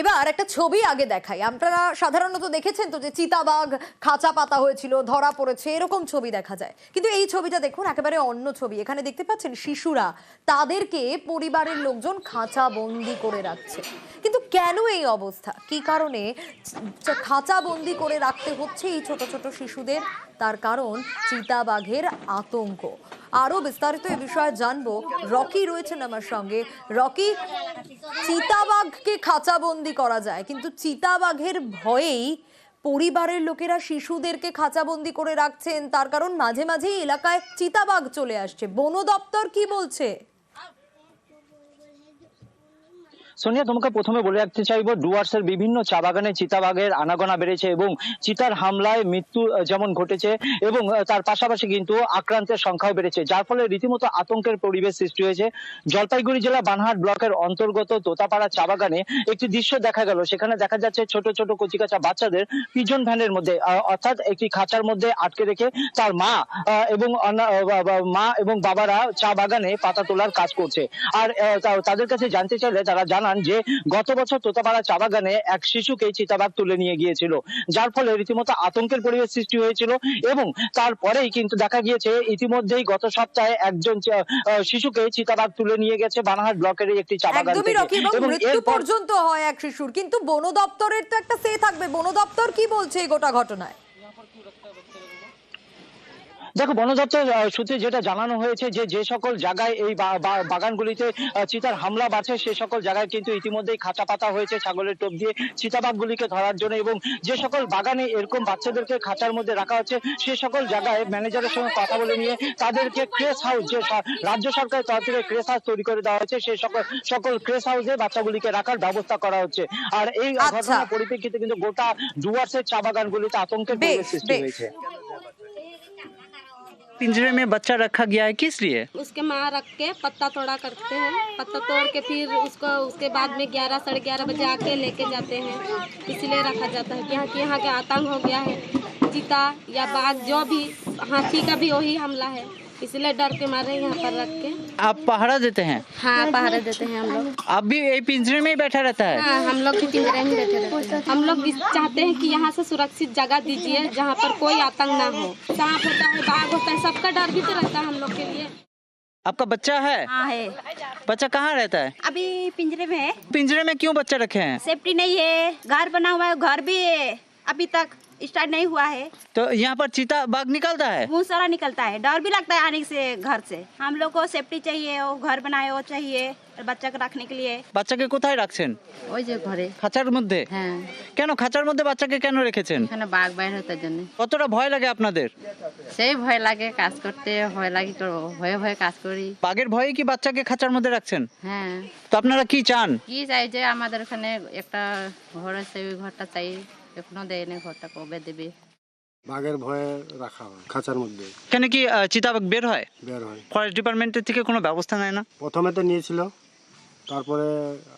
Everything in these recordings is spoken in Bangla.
এবার একটা ছবি আগে দেখাই। আপনারা সাধারণত দেখেছেন তো যে চিতাবাঘ, খাঁচা পাতা হয়েছিল, ধরা পড়েছে, এরকম ছবি দেখা যায়। কিন্তু এই ছবিটা দেখুন, একেবারে অন্য ছবি। এখানে দেখতে পাচ্ছেন শিশুরা, তাদেরকে পরিবারের লোকজন খাঁচা বন্দি করে রাখছে। কিন্তু কেন এই অবস্থা? কি কারণে খাঁচা বন্দি করে রাখতে হচ্ছে এই ছোট ছোট শিশুদের? তার কারণ চিতাবাঘের আতঙ্ক। আরও বিস্তারিত এই বিষয়ে জানব। রকি রয়েছেন আমার সঙ্গে। রকি, চিতাবাঘকে খাঁচাবন্দি করা যায়, কিন্তু চিতাবাঘের ভয়েই পরিবারের লোকেরা শিশুদেরকে খাঁচাবন্দি করে রাখছেন। তার কারণ মাঝে মাঝেই এলাকায় চিতাবাঘ চলে আসছে। বন দপ্তর কি বলছে? সোনিয়া, তোমাকে প্রথমে বলে রাখতে চাইব, ডুয়ার্সের বিভিন্ন চা বাগানে চিতাবাঘের আনাগোনা বেড়েছে এবং চিতার হামলায় মৃত্যু যেমন ঘটেছে এবং তার পাশাপাশি কিন্তু আক্রান্তের সংখ্যাও বেড়েছে, যার ফলে রীতিমতো আতঙ্কের পরিবেশ সৃষ্টি হয়েছে। জলপাইগুড়ি জেলা বানহাট ব্লকের অন্তর্গত তোতাপাড়া চা বাগানে একটি দৃশ্য দেখা গেল, সেখানে দেখা যাচ্ছে ছোট ছোট কচিকাচা বাচ্চাদের পিজন ভ্যানের মধ্যে অর্থাৎ একটি খাঁচার মধ্যে আটকে রেখে তার মা এবং মা এবং বাবারা চা বাগানে পাতা তোলার কাজ করছে। আর তাদের কাছে জানতে চাইলে তারা জানান যে গত বছর তোতাপাড়া চা বাগানে এক শিশুকে চিতাবাঘ তুলে নিয়ে গিয়েছিল। যার ফলে রীতিমতো আতঙ্কের পরিবেশ সৃষ্টি হয়েছিল এবং তারপরেই কিন্তু দেখা গিয়েছে ইতিমধ্যেই গত সপ্তাহে একজন শিশুকে চিতাবাঘ তুলে নিয়ে গেছে বানাহাট ব্লকের একটি চা বাগান এবং মৃত্যু পর্যন্ত হয় এক শিশুর। কিন্তু বন দপ্তরের তো একটা সে থাকবে। বন দপ্তর কি বলছে এই গোটা ঘটনায়? দেখো বন দপ্তর সূত্রে যেটা জানানো হয়েছে যে যে সকল জায়গায় এই বাগানগুলিতে চিতার হামলা বাড়ছে সে সকল জায়গায় কিন্তু ইতিমধ্যেই খাঁচা পাতা হয়েছে ছাগলের টোপ দিয়ে চিতাবাঘগুলিকে ধরার জন্য এবং যে সকল বাগানে এরকম বাচ্চাদেরকে খাঁচার মধ্যে রাখা হচ্ছে সে সকল জায়গায় ম্যানেজারের সঙ্গে কথা বলে নিয়ে তাদেরকে ক্রেস হাউস যে রাজ্য সরকারের তরফ থেকে ক্রেস হাউস তৈরি করে দেওয়া হয়েছে সেই সকল সকল ক্রেস হাউসে বাচ্চাগুলিকে রাখার ব্যবস্থা করা হচ্ছে। আর এই আচ্ছা। ঘটনার পরিপ্রেক্ষিতে কিন্তু গোটা ডুয়ার্সের চা বাগানগুলিতে আতঙ্কের বেশ, পরিবেশ সৃষ্টি হয়েছে। पिंजरे में बच्चा रखा गया है किस लिए? उसके माँ रख के पत्ता तोड़ा करते हैं। पत्ता तोड़ के फिर उसको, उसके बाद में ग्यारह, साढ़े ग्यारह बजे आके लेके जाते हैं। इसलिए रखा जाता है यहाँ, की यहाँ का आतंक हो गया है। चीता या बाघ, जो भी हाथी का भी वही हमला है। इसलिए डर के मारे यहाँ पर रख के। आप पहरा देते हैं? हाँ पहरे देते हैं हम लोग। आप भी यही पिंजरे में ही बैठा रहता है? हाँ हम लोग भी पिंजरे में बैठे रहते हैं। हम लोग चाहते हैं कि यहाँ से सुरक्षित जगह दीजिए जहाँ पर कोई आतंक ना हो। सांप होता है बाघ होता है सबका डर भी तो रहता है हम लोग के लिए। आपका बच्चा है? हाँ है। बच्चा कहाँ रहता है? अभी पिंजरे में है। पिंजरे में क्यों बच्चा रखे हैं? सेफ्टी नहीं है। घर बना हुआ है घर भी है। अभी तक स्टार्ट नहीं हुआ है तो यहाँ पर चीता बाघ निकलता है मुंह सारा निकलता है डर भी लगता है आने से घर से हम लोग को सेफ्टी चाहिए वो घर बनाए वो चाहिए बच्चा को रखने के लिए বাচ্চাকে কোথায় রাখছেন ওই যে ঘরে খাঁচার মধ্যে হ্যাঁ কেন খাঁচার মধ্যে বাচ্চাকে কেন রেখেছেন এখানে বাঘ বাইর হতে জন্য কতটা ভয় লাগে আপনাদের সেই ভয় লাগে কাজ করতে ভয় লাগে করবো ভয়ে ভয়ে কাজ করি বাঘের ভয়ে কি বাচ্চাকে খাঁচার মধ্যে রাখছেন হ্যাঁ তো আপনারা কি চান কি চাই যে আমাদের ওখানে একটা ঘর আছে ওই ঘরটা চাই এখনও দেয়নি ঘরটা কবে দেবে? বাঘের ভয়ে রাখা হয় খাঁচার মধ্যে। কেন কি চিতাবাঘ বের হয়? বের হয়। ফরেস্ট ডিপার্টমেন্টের থেকে কোনো ব্যবস্থা নেয় না? প্রথমে তো নিয়েছিল তারপরে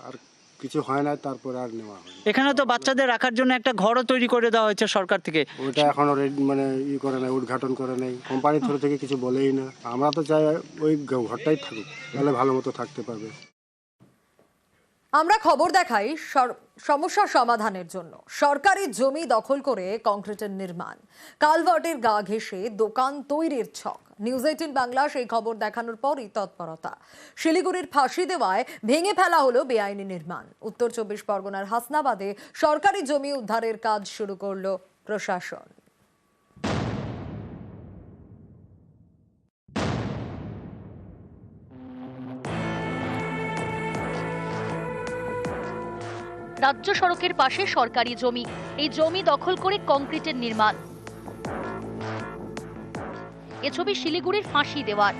আর কিছু হয় না তারপরে আর নেওয়া হয় এখানে তো বাচ্চাদের রাখার জন্য একটা ঘরও তৈরি করে দেওয়া হয়েছে সরকার থেকে। ওটা এখনও মানে ই করে নাই উদ্ঘাটন করে নেই। কোম্পানির থ্রু থেকে কিছু বলেই না। আমরা তো চাই ওই ঘরটাই থাকুক তাহলে ভালো মতো থাকতে পারবে। আমরা খবর দেখাই সর- সমস্যা সমাধানের জন্য। সরকারি জমি দখল করে কংক্রিটের নির্মাণ। কালভার্টের গা ঘেঁষে দোকান তৈরির ছক। নিউজ এইটিন বাংলা সেই খবর দেখানোর পরই তৎপরতা। শিলিগুড়ির ফাঁসি দেওয়ায় ভেঙে ফেলা হলো বেআইনি নির্মাণ। উত্তর চব্বিশ পরগনার হাসনাবাদে সরকারি জমি উদ্ধারের কাজ শুরু করল প্রশাসন। রাজ্য সড়কের পাশে সরকারি জমি। এই জমি দখল করে কংক্রিটের নির্মাণ। এ ছবি শিলিগুড়ির ফাঁসি দেওয়ার।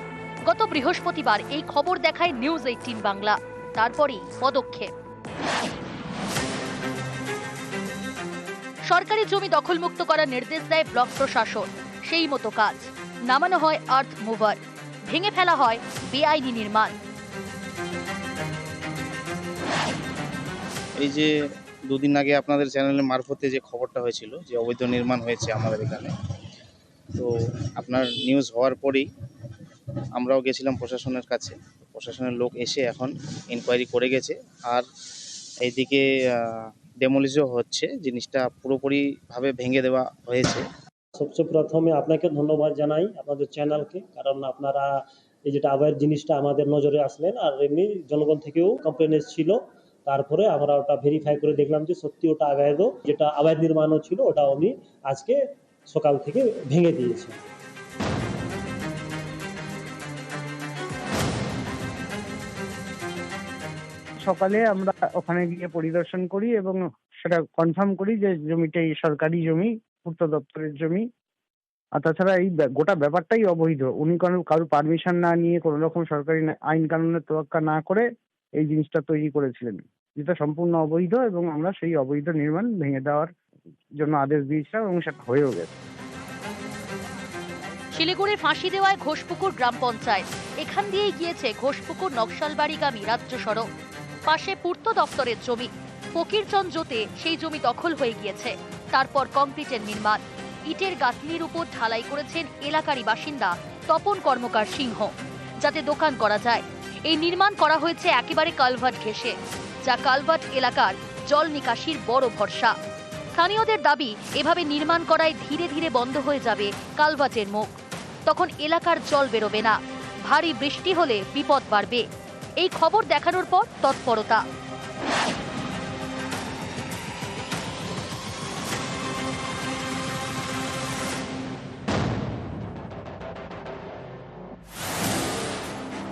গত বৃহস্পতিবার এই খবর দেখায় নিউজ এইটিন বাংলা। তারপরেই পদক্ষেপ। সরকারি জমি দখলমুক্ত করার নির্দেশ দেয় ব্লক প্রশাসন। সেই মতো কাজ। নামানো হয় আর্থ মুভার। ভেঙে ফেলা হয় বেআইনি নির্মাণ। এই যে দুদিন আগে আপনাদের চ্যানেলের মারফতে যে খবরটা হয়েছিল, যে অবৈধ নির্মাণ হয়েছে আমাদের এখানে, তো আপনার নিউজ হওয়ার পরেই আমরাও গেছিলাম প্রশাসনের কাছে। প্রশাসনের লোক এসে এখন ইনকোয়ারি করে গেছে। আর এইদিকে ডেমোলিজও হচ্ছে। জিনিসটা পুরোপুরিভাবে ভেঙে দেওয়া হয়েছে। সবচেয়ে প্রথমে আপনাকে ধন্যবাদ জানাই আপনাদের চ্যানেলকে, কারণ আপনারা এই যেটা আবায়ের জিনিসটা আমাদের নজরে আসলেন, আর এমনি জনগণ থেকেও কমপ্লেন এসেছিল। তারপরে আমরা ওটা ভেরিফাই করে দেখলাম যে সত্যি ওটা আবায়দ যেটা আবায়দ নির্মাণও ছিল ওটা উনি আজকে সকাল থেকে ভেঙে দিয়েছে। সকালে আমরা ওখানে গিয়ে পরিদর্শন করি এবং সেটা কনফার্ম করি যে জমিটা এই সরকারি জমি, পূর্ত দপ্তরের জমি। আর তাছাড়া এই গোটা ব্যাপারটাই অবৈধ। উনি কোনো কারোর পারমিশন না নিয়ে কোনো রকম সরকারি আইন কানুনের তোয়াক্কা না করে এই জিনিসটা তৈরি করেছিলেন। যেটা সম্পূর্ণ অবৈধ এবং আমরা সেই অবৈধ নির্মাণ ভেঙে দেওয়ার জন্য আদেশ দিয়েছিলাম এবং সেটা হয়েও গেছে। শিলিগুড়ির ফাঁসি দেওয়ায় ঘোষপুকুর গ্রাম পঞ্চায়েত। এখান দিয়েই গিয়েছে ঘোষপুকুর নকশালবাড়িগামী রাজ্য সড়ক। পাশে পূর্ত দপ্তরের জমি। ফকিরচন্দ জোতে সেই জমি দখল হয়ে গিয়েছে। তারপর কংক্রিটের নির্মাণ। ইটের গাঁথনির উপর ঢালাই করেছেন এলাকারই বাসিন্দা তপন কর্মকার সিংহ। যাতে দোকান করা যায়। এই নির্মাণ করা হয়েছে একেবারে কালভার্ট ঘেঁষে। যা কালভার্ট এলাকার জল নিকাশির বড় ভরসা। স্থানীয়দের দাবি, এভাবে নির্মাণ করায় ধীরে ধীরে বন্ধ হয়ে যাবে কালভার্টের মুখ। তখন এলাকার জল বেরোবে না। ভারী বৃষ্টি হলে বিপদ বাড়বে। এই খবর দেখানোর পর তৎপরতা।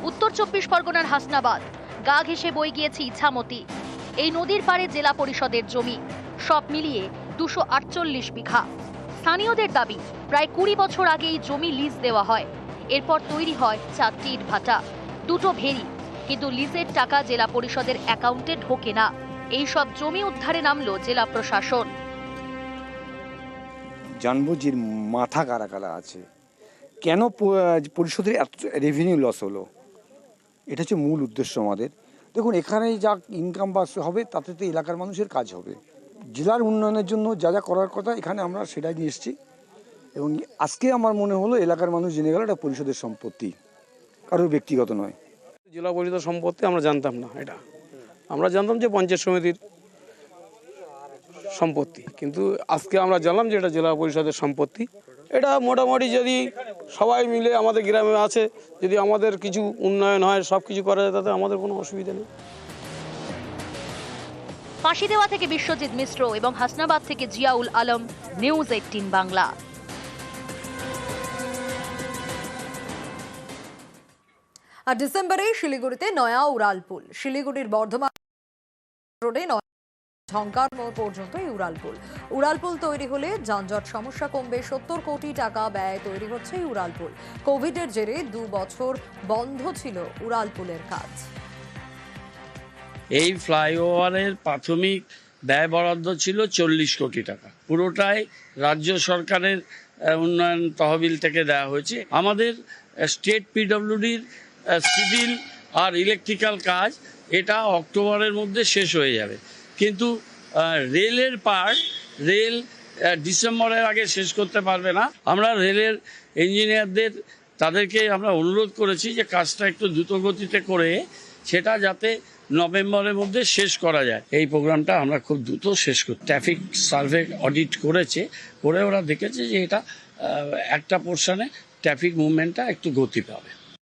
উত্তর চব্বিশ পরগনার হাসনাবাদ। গা ঘেঁষে বই গিয়েছে ইছামতি। এই নদীর পাড়ে জেলা পরিষদের জমি। সব মিলিয়ে দুশো আটচল্লিশ বিঘা। স্থানীয়দের দাবি, প্রায় কুড়ি বছর আগে এই জমি লিজ দেওয়া হয়। এরপর তৈরি হয় চারটি ইটভাটা। দুটো ভেরি, কিন্তু লিজের টাকা জেলা পরিষদের অ্যাকাউন্টে ঢোকে না। এই সব জমি উদ্ধারে নামলো জেলা প্রশাসন। জানব যে মাথা কারা কারা আছে। কেন পরিষদের রেভিনিউ লস হলো? এটা হচ্ছে মূল উদ্দেশ্য আমাদের। দেখুন এখানে যা ইনকাম বা হবে, তাতে তো এলাকার মানুষের কাজ হবে। জেলার উন্নয়নের জন্য যা যা করার কথা, এখানে আমরা সেটাই নিয়ে এসেছি। এবং আজকে আমার মনে হলো, এলাকার মানুষ জেনে গেল, এটা পরিষদের সম্পত্তি। কারোর ব্যক্তিগত নয়। জেলা পরিষদের সম্পত্তি আমরা জানতাম না, এটা। আমরা জানতাম যে পঞ্চায়েত সমিতির সম্পত্তি। কিন্তু আজকে আমরা জানলাম যে এটা জেলা পরিষদের সম্পত্তি। এটা মোটামুটি যদি সবাই মিলে আমাদের গ্রামে আছে। যদি আমাদের কিছু উন্নয়ন হয় সব কিছু করা যায় তাতে আমাদের কোনো অসুবিধা নেই। ফাঁসি দেওয়া থেকে বিশ্বজিৎ মিশ্র এবং হাসনাবাদ থেকে জিয়াউল আলম নিউজ এইটিন বাংলা। আর ডিসেম্বরে শিলিগুড়িতে নয়া উড়ালপুল। শিলিগুড়ির বর্ধমান রোডে নয়া ঝঙ্কার মোড় পর্যন্ত এই উড়ালপুল। উড়ালপুল তৈরি হলে যানজট সমস্যা কমবে, সত্তর কোটি টাকা ব্যয় তৈরি হচ্ছে এই উড়ালপুল। কোভিডের জেরে দু বছর বন্ধ ছিল উড়ালপুলের কাজ। এই ফ্লাইওভারের প্রাথমিক ব্যয় বরাদ্দ ছিল চল্লিশ কোটি টাকা। পুরোটাই রাজ্য সরকারের উন্নয়ন তহবিল থেকে দেওয়া হয়েছে। আমাদের স্টেট পিডব্লিউডির সিভিল আর ইলেকট্রিক্যাল কাজ এটা অক্টোবরের মধ্যে শেষ হয়ে যাবে। কিন্তু রেলের পার্ট রেল ডিসেম্বরের আগে শেষ করতে পারবে না। আমরা রেলের ইঞ্জিনিয়ারদের তাদেরকে আমরা অনুরোধ করেছি যে কাজটা একটু দ্রুত গতিতে করে সেটা যাতে নভেম্বরের মধ্যে শেষ করা যায়। এই প্রোগ্রামটা আমরা খুব দ্রুত শেষ করি, ট্রাফিক সার্ভে অডিট করেছে, করে ওরা দেখেছে যে এটা একটা পোর্শনে ট্রাফিক মুভমেন্টটা একটু গতি পাবে।